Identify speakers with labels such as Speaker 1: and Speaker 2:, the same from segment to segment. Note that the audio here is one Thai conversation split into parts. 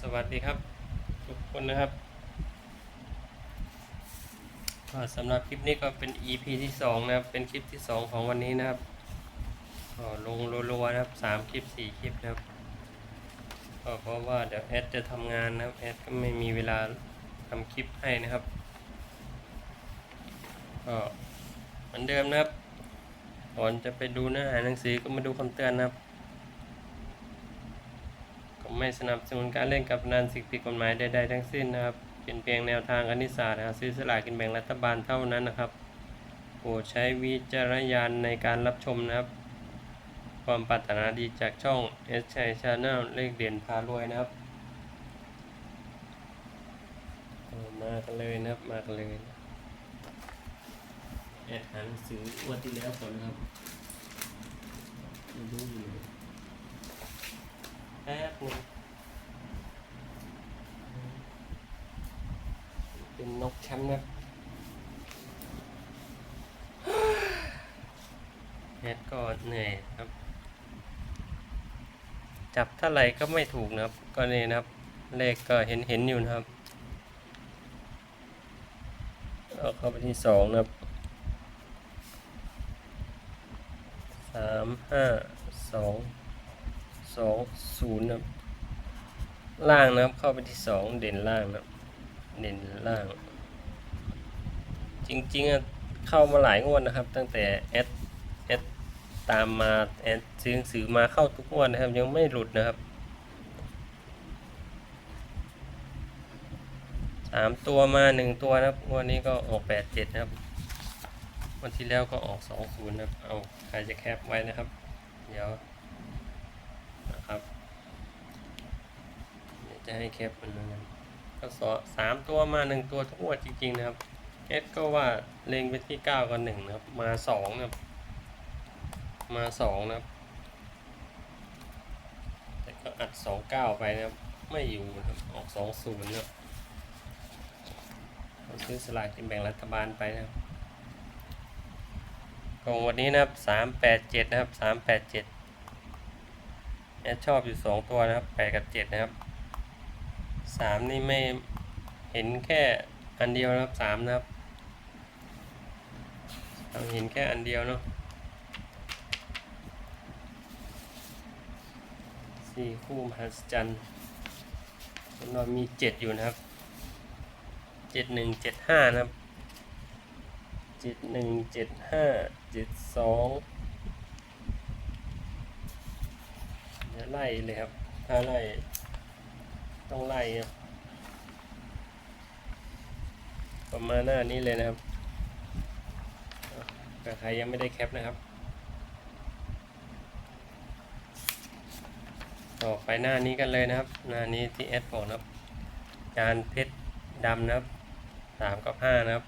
Speaker 1: สวัสดีครับ ทุกคนนะครับก็สำหรับคลิปนี้ก็เป็น EP ที่สองนะครับ เป็นคลิปที่สองของวันนี้นะครับก็ลงรัวๆนะครับสามคลิปสี่คลิปนะครับก็เพราะว่าเดี๋ยวแอดจะทำงานนะครับแอดก็ไม่มีเวลาทำคลิปให้นะครับก็เหมือนเดิมนะครับก่อนจะไปดูเนื้อหาหนังสือก็มาดูคำเตือนนะครับ ก็ไม่สนับสนุนการเล่นกับนันสิ่งผิดกฎหมายใดๆทั้งสิ้นนะครับ เป็นเพียงแนวทางคณิตศาสตร์หาซื้อสลากกินแบ่งรัฐบาลเท่านั้นนะครับโปรดใช้วิจารณญาณในการรับชมนะครับ ความปรารถนาดีจากช่อง S ชัยชาแนลเลขเด่นพารวยนะครับ มากันเลยนะครับ มากันเลยแอดหาหนังสือวันที่แล้วก่อนนะครับไม่รู้อยู่ แป๊บหนึงเป็นนกแชมป์นะเน็ตก็เหนื่อยครับ จับเท่าไหร่ก็ไม่ถูกนะครับ ก็นี่นะครับ เลขก็เห็นเห็นอยู่นะครับเอาเข้าไปที่สองนะครับสามห้าสอง สองศูนย์นะครับล่างนะครับเข้าไปที่สองเด่นล่างนะเด่นล่าง จริงๆอะเข้ามาหลายงวดนะครับ ตั้งแต่แอดแอดตามมาแอดซื้อหนังสือมาเข้าทุกงวดนะครับ ยังไม่หลุดนะครับสามตัวมาหนึ่งตัวนะครับงวดนี้ก็ออกแปดเจ็ดนะครับวันที่แล้วก็ออกสองศูนย์นะครับเอาใครจะแคปไว้นะครับ เดี๋ยว นะครับเดี๋ยว จะให้แคปมันนะครับก็สอสามตัวมาหนึ่งตัวทุกงวดจริง ๆ นะครับเอสก็ว่าเล็งไปที่เก้ากับหนึ่งนะครับ มาสองนะครับมาสองนะครับ แต่ก็อัดสองเก้าไปนะครับ ไม่อยู่นะครับออกสองศูนย์นะครับซื้อสลากกินแบ่งรัฐบาลไปนะครับของวันนี้นะครับสามแปดเจ็ดนะครับสามแปดเจ็ดแอดชอบอยู่สองตัวนะครับแปดกับเจ็ดนะครับ สามนี่ไม่เห็นแค่อันเดียวนะครับสามนะครับเราเห็นแค่อันเดียวเนาะสี่คู่มหัศจรรย์เรามีเจ็ดอยู่นะครับเจ็ดหนึ่งเจ็ดห้านะครับเจ็ดหนึ่งเจ็ดห้าเจ็ดสองเดี๋ยวไล่เลยครับถ้าไล่ ต้องไล่ครับประมาณหน้านี้เลยนะครับถ้าใครยังไม่ได้แคปนะครับ ต่อไปหน้านี้กันเลยนะครับ หน้านี้ที่แอดบอกนะครับจานเพชรดำนะครับสามกับห้านะครับ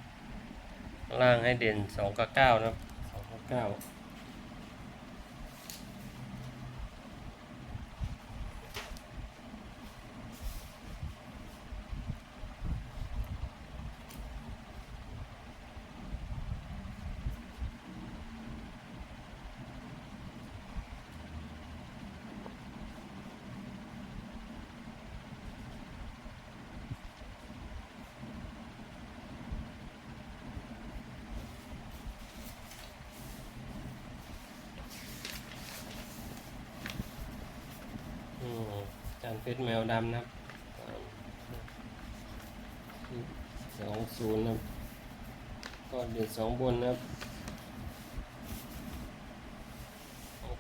Speaker 1: ล่างให้เด่นสองกับเก้านะครับสองกับเก้า อืม เพชรแมวดำนะครับสองศูนย์นะครับ ก็เดือดสองบนนะครับ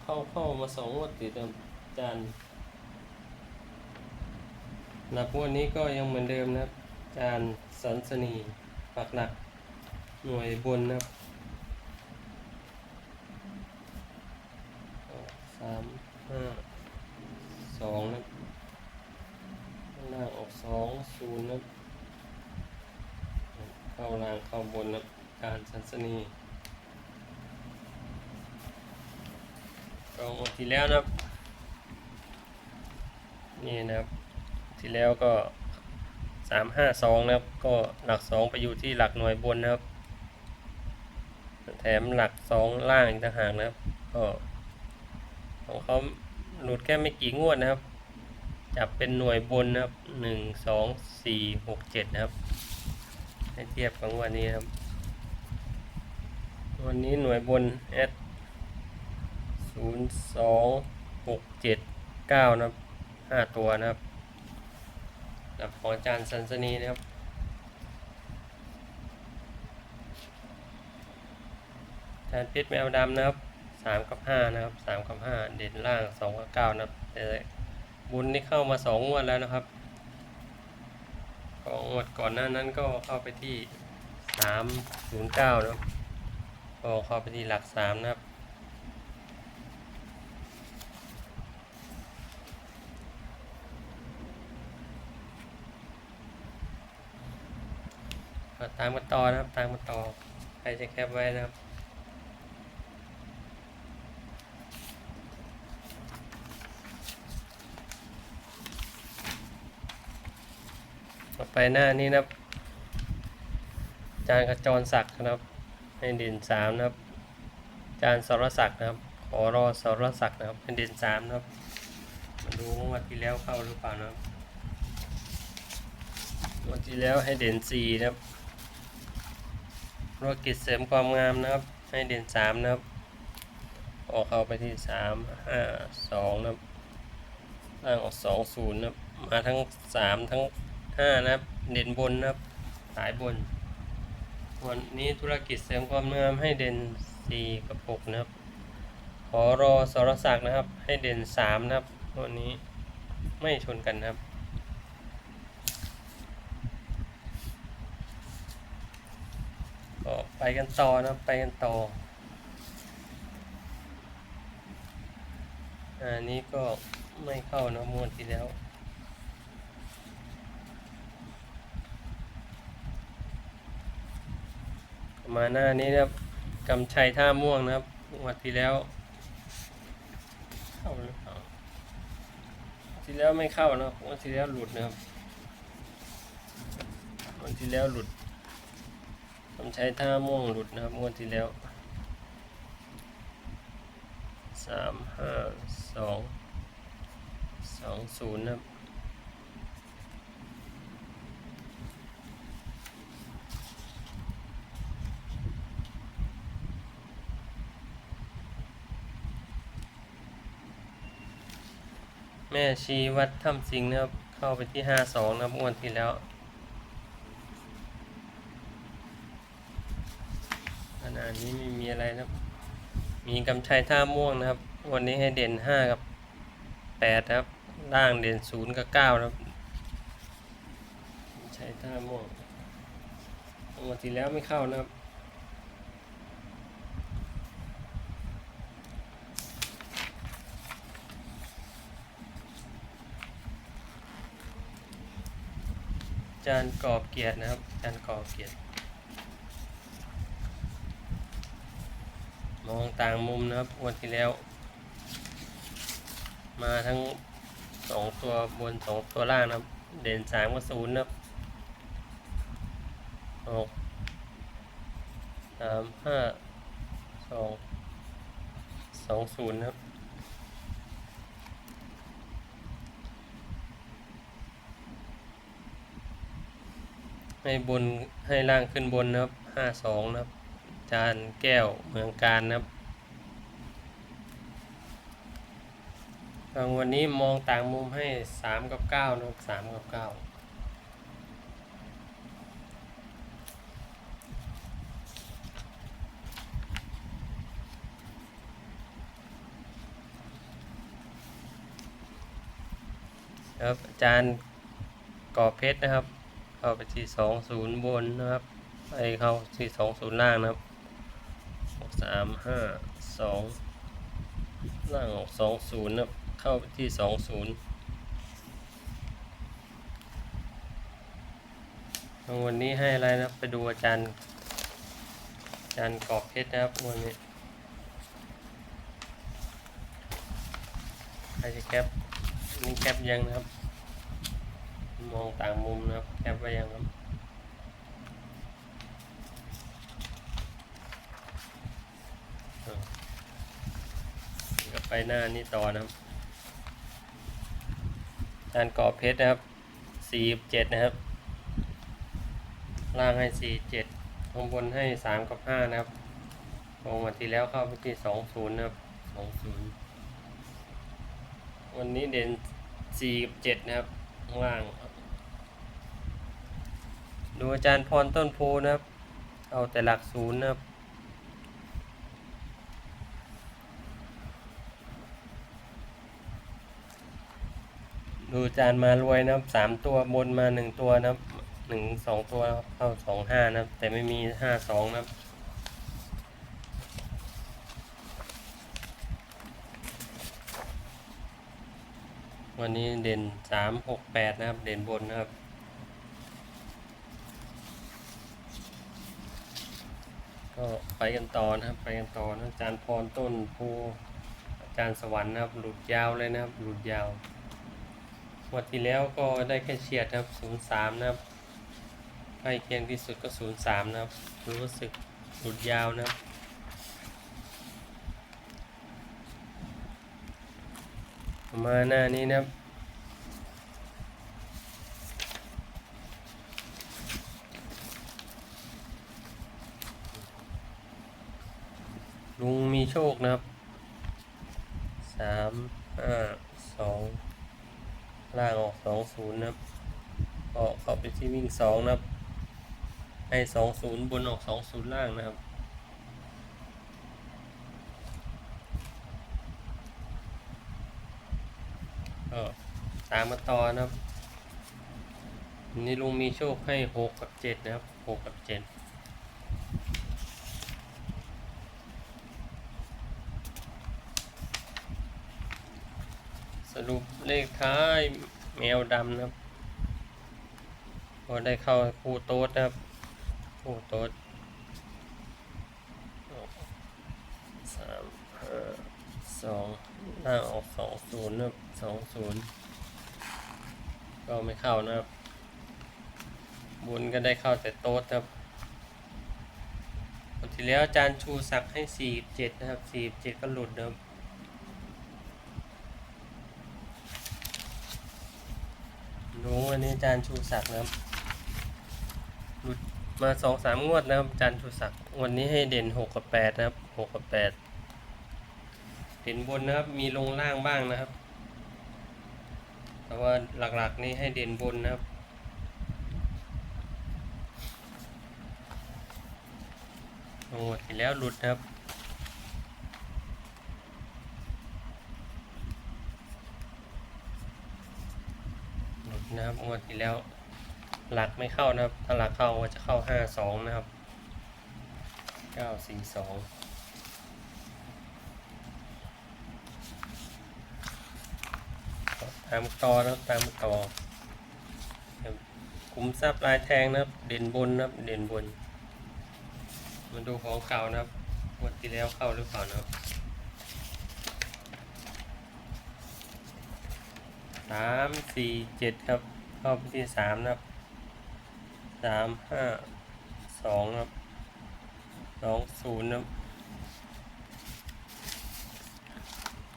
Speaker 1: เข้าเข้ามาสองงวดติดนะครับจานหนักงวดนี้ก็ยังเหมือนเดิมนะครับ จานสันสนีปักหลักหน่วยบนนะครับสามห้าสองนะข้างล่างออก สองศูนย์นะเข้าล่างเข้าบนนะการสันสนีก็หมดที่แล้วนะครับนี่นะครับ ที่แล้วก็สามห้าสองนะครับ ก็หลักสองไปอยู่ที่หลักหน่วยบนนะครับ แถมหลักสองล่างอีกต่างหากนะครับ ก็ของเขาหลุดแค่ไม่กี่งวดนะครับ จับเป็นหน่วยบนนะครับหนึ่งสองสี่หกเจ็ดนะครับให้เทียบกับวันนี้ครับวันนี้หน่วยบน S ศูนย์สองหกเจ็ดเก้านะครับห้าตัวนะครับกับของอาจารย์สันสนีนะครับอาจารย์เพชรแมวดำนะครับสามกับห้านะครับสามกับห้าเด่นล่างสองกับเก้านะครับ บุญนี่เข้ามาสองงวดแล้วนะครับของงวดก่อนหน้านั้นก็เข้าไปที่สามศูนย์เก้านะครับก็เข้าไปที่หลักสามนะครับตามกันต่อนะครับตามกันต่อใครจะแคปไว้นะครับ ไปหน้านี้นะครับ จานขจรศักดิ์นะครับให้เด่นสามนะครับ จานสรศักดิ์นะครับขอรอสรศักดิ์นะครับให้เด่นสามนะครับมาดูงวดที่แล้วเข้าหรือเปล่านะครับงวดที่แล้วให้เด่นสี่นะครับธุรกิจเสริมความงามนะครับ ให้เด่นสามนะครับ ออกเข้าไปที่สามห้าสองนะครับล่างออกสองศูนย์นะครับ มาทั้งสามทั้ง ห้านะครับ เด่นบนนะครับ สายบน วันนี้ธุรกิจเสริมความงามให้เด่นสี่กับหกนะครับ ขอรอสรศักดิ์นะครับ ให้เด่นสามนะครับวันนี้ไม่ชนกันนะครับก็ไปกันต่อนะครับไปกันต่ออันนี้ก็ไม่เข้านะมวนที่แล้ว มาหน้านี้นะครับกำชัยท่าม่วงนะครับวันที่แล้ว เข้าหรือเปล่าที่แล้วไม่เข้านะครับวันที่แล้วหลุดนะครับวันที่แล้วหลุดผมใช้ท่าม่วงหลุดนะครับงวดที่แล้วสามห้าสองสองศูนย์นะครับ แม่ชีวัดถ้ำสิงนะครับ เข้าไปที่ห้าสองนะครับงวดที่แล้ว ขนาดนี้ไม่มีอะไรนะครับ มีกำชัยท่าม่วงนะครับ วันนี้ให้เด่นห้ากับแปดครับล่างเด่นศูนย์กับเก้านะครับกำชัยท่าม่วงงวันที่แล้วไม่เข้านะครับ จานกอบเกียรตินะครับจานกอบเกียรติ มองต่างมุมนะครับ วันที่แล้ว มาทั้งสองตัวบนสองตัวล่างนะครับ เด่นสามกับศูนย์นะครับหกสามห้าสองสองศูนย์นะครับ ให้บนให้ล่างขึ้นบนนะครับห้าสองนะครับ จานแก้วเมืองการนะครับทางวันนี้มองต่างมุมให้สามกับเก้านะครับสามกับเก้าครับอาจารย์กอบเพชรนะครับ เข้าไปที่สองศูนย์บนนะครับไปเข้าที่สองศูนย์ล่างนะครับหกสามห้าสองล่างออกสองศูนย์นะครับเข้าไปที่สองศูนย์วันนี้ให้อะไรนะไปดูอาจารย์อาจารย์กอบเพชรนะครับวันนี้ใครจะแคปนี่แคปยังนะครับ มองต่างมุมนะครับแคปไว้ยังครับก็ไปหน้านี้ต่อนะครับจานกรอบเพชรนะครับสี่เจ็ดนะครับ ล่างให้สี่เจ็ดข้างบนให้สามกับห้านะครับลงมาทีแล้วเข้าไปที่สองศูนย์นะครับสองศูนย์วันนี้เด่นสี่กับเจ็ดนะครับ ข้างล่าง ดูอาจารย์พรต้นโพนะครับ เอาแต่หลักศูนย์นะครับ ดูอาจารย์มารวยนะครับสามตัวบนมาหนึ่งตัวนะครับหนึ่งสองตัวเข้าสองห้านะครับ แต่ไม่มีห้าสองนะครับวันนี้เด่นสามหกแปดนะครับ เด่นบนนะครับ ก็ไปกันต่อนะครับ ไปกันต่อนะอาจารย์พรต้นภูอาจารย์สวรรค์นะครับ หลุดยาวเลยนะครับ หลุดยาววันที่แล้วก็ได้แค่เฉียดครับศูนย์สามนะครับใกล้เคียงที่สุดก็ศูนย์สามนะครับ รู้สึกหลุดยาวนะครับมาหน้านี้นะครับ โชคนะครับสามห้าสองล่างออกสองศูนย์นะครับออกเข้าไปที่วิ่งสองนะครับ ให้สองศูนย์บนออกสองศูนย์ล่างนะครับก็ตามมาต่อนะครับนี่ลุงมีโชคให้หกกับเจ็ดนะครับหกกับเจ็ด สรุป เลขท้ายแมวดำนะครับก็ได้เข้าคู่โต๊ดนะครับคู่โต๊ดสามห้าสองหน้าออกสองศูนย์นะครับสองศูนย์ก็ไม่เข้านะครับ บุญก็ได้เข้าแต่โต๊ดครับวันที่แล้วอาจารย์ชูศักให้สี่เจ็ดนะครับสี่เจ็ดก็หลุดนะครับ รู้วันนี้อาจารย์ชูศักดิ์นะครับหลุดมาสองสามงวดนะครับอาจารย์ชูศักดิ์วันนี้ให้เด่นหกกับแปดนะครับหกกับแปดเด่นบนนะครับ มีลงล่างบ้างนะครับ แต่ว่าหลักๆนี้ให้เด่นบนนะครับงวดที่แล้วหลุดนะครับ หลุด นะครับงวดที่แล้ว หลักไม่เข้านะครับ ถ้าหลักเข้าก็จะเข้าห้าสองนะครับเก้าสี่สองตามต่อนะครับตามต่อครับคุมทรัพย์ลายแทงนะครับ เด่นบนนะครับ เด่นบนมาดูของเก่านะครับงวดที่แล้วเข้าหรือเปล่านะครับ สามสี่เจ็ดครับเข้าไปที่สามนะครับสามห้าสองครับสองศูนย์นะครับ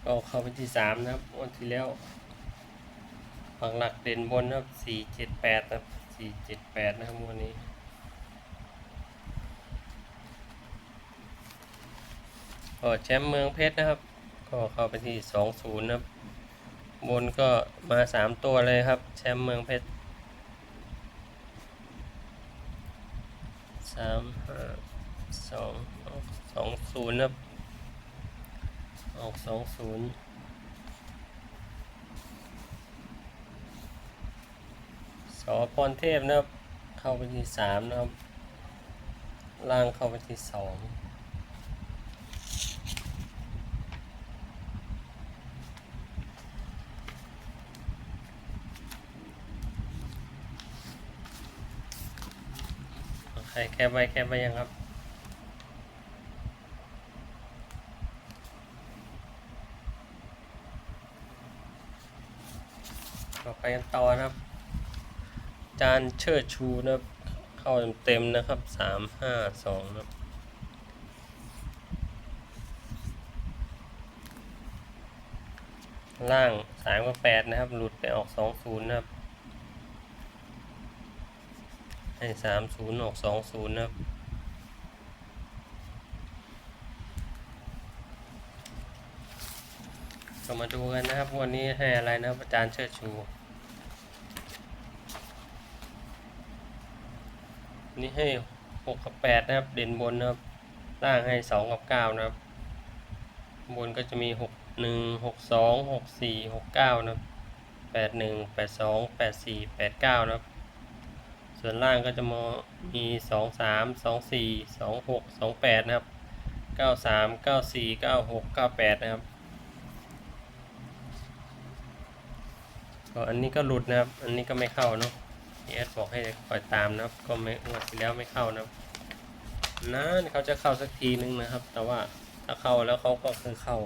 Speaker 1: ก็เข้าไปที่สามนะครับวันที่แล้วฝังหลักเด่นบนนะครับสี่เจ็ดแปดนะครับสี่เจ็ดแปดนะครับวันนี้ก็แชมป์เมืองเพชรนะครับ ก็เข้าไปที่สองศูนย์นะครับ บนก็มาสามตัวเลยครับ แชมป์เมืองเพชรสามห้าสองสองศูนย์ครับออกสองศูนย์สอพรเทพนะครับ เข้าไปที่สามนะครับ ล่างเข้าไปที่สอง ใครแคปไว้แคปไว้ยังครับก็ไปกันต่อนะครับ จานเชิดชูนะครับ เข้าเต็มๆนะครับสามห้าสองนะครับล่างสามกับแปดนะครับ หลุดไปออกสองศูนย์นะครับ ให้สามศูนย์ออกสองศูนย์นะครับก็มาดูกันนะครับ วันนี้ให้อะไรนะครับอาจารย์เชิดชูนี่ให้หกกับแปดนะครับ เด่นบนนะครับล่างให้สองกับเก้านะครับ บนก็จะมีหกหนึ่งหกสองหกสี่หกเก้านะครับแปดหนึ่งแปดสองแปดสี่แปดเก้านะครับ ส่วนล่างก็จะมีสองสามสองสี่สองหกสองแปดนะครับเก้าสามเก้าสี่เก้าหกเก้าแปดนะครับก็อันนี้ก็หลุดนะครับ อันนี้ก็ไม่เข้าเนาะพีเอสบอกให้คอยตามนะครับ ก็ไม่งวดที่แล้วไม่เข้านะครับนานเขาจะเข้าสักทีนึงนะครับ แต่ว่าถ้าเข้าแล้วเขาก็คือเข้า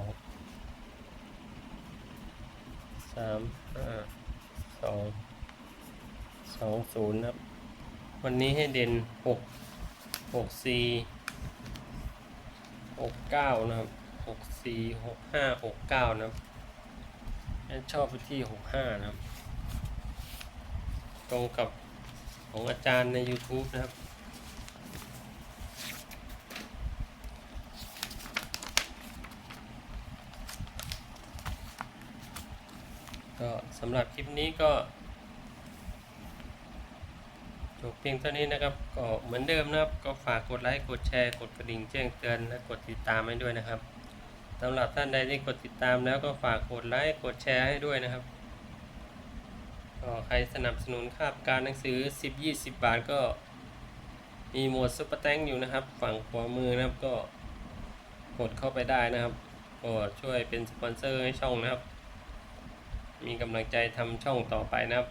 Speaker 1: สามห้าสองสองศูนย์นะครับ วันนี้ให้เด่นหกหกสี่หกเก้านะครับหกสี่หกห้าหกเก้านะครับชอบไปที่หกห้านะครับ ตรงกับของอาจารย์ใน YouTube นะครับก็สำหรับคลิปนี้ก็ จบเพียงเท่านี้นะครับ ก็เหมือนเดิมนะครับ ก็ฝากกดไลค์กดแชร์กดกระดิ่งแจ้งเตือนและกดติดตามให้ด้วยนะครับสำหรับท่านใดที่กดติดตามแล้วก็ฝากกดไลค์กดแชร์ให้ด้วยนะครับก็ใครสนับสนุนค่าการหนังสือ 10-20 บาทก็มีหมวดซุปเปอร์แตงอยู่นะครับ ฝั่งขวามือนะครับก็กดเข้าไปได้นะครับก็ช่วยเป็นสปอนเซอร์ให้ช่องนะครับ มีกำลังใจทำช่องต่อไปนะครับ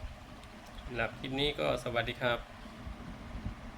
Speaker 1: สำหรับคลิปนี้ก็สวัสดีครับ